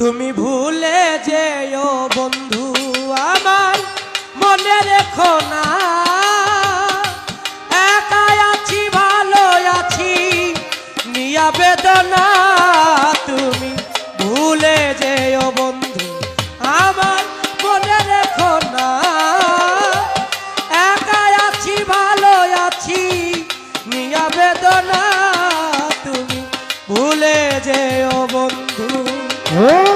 তুমি ভুলে যেও বন্ধু আমার, মনে রেখো না। একা আছি ভালো আছি, নিয়া বেদনা তুমি ভুলে যেও বন্ধু আমার, মনে রেখো না। একা আছি ভালো আছি, নিয়া বেদনা তুমি ভুলে যেও বন্ধু Whoa!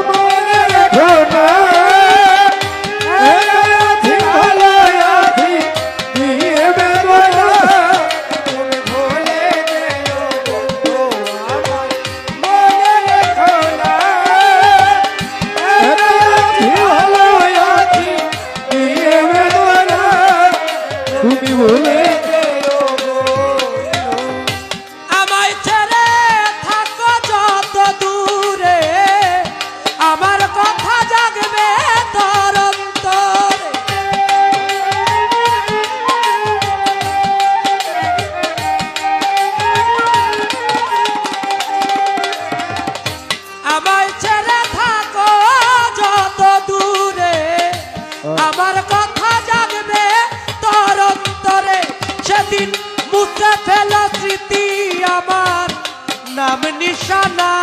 Shana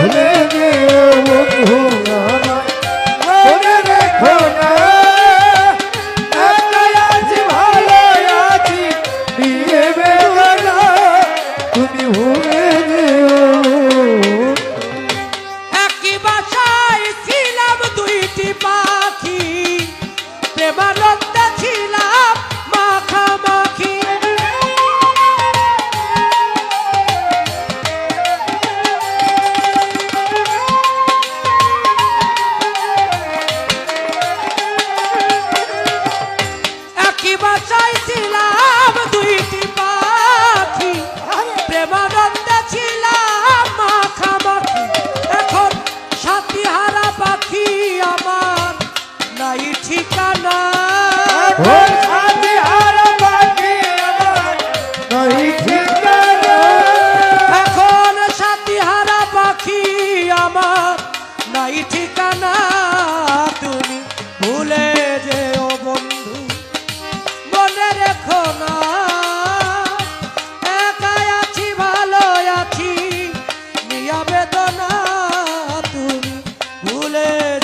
ભલે દેવ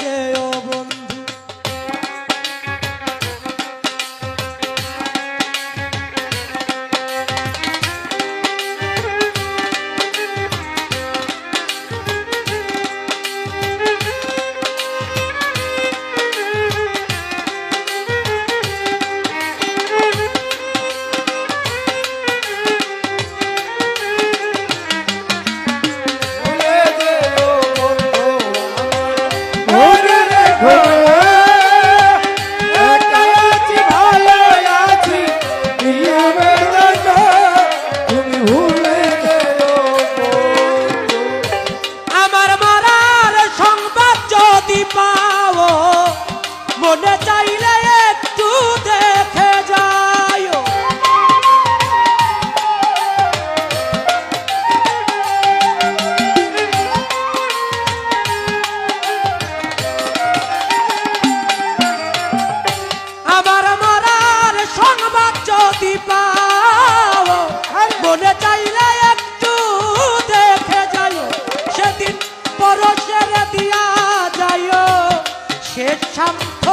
যে চাইলে একটু দেখে যায় আবার মরার সংবাদ যদি পাও, মনে চাইলে একটু দেখে যায় সেদিন পরশের দিয়া যায় শেষ সামর্থ্য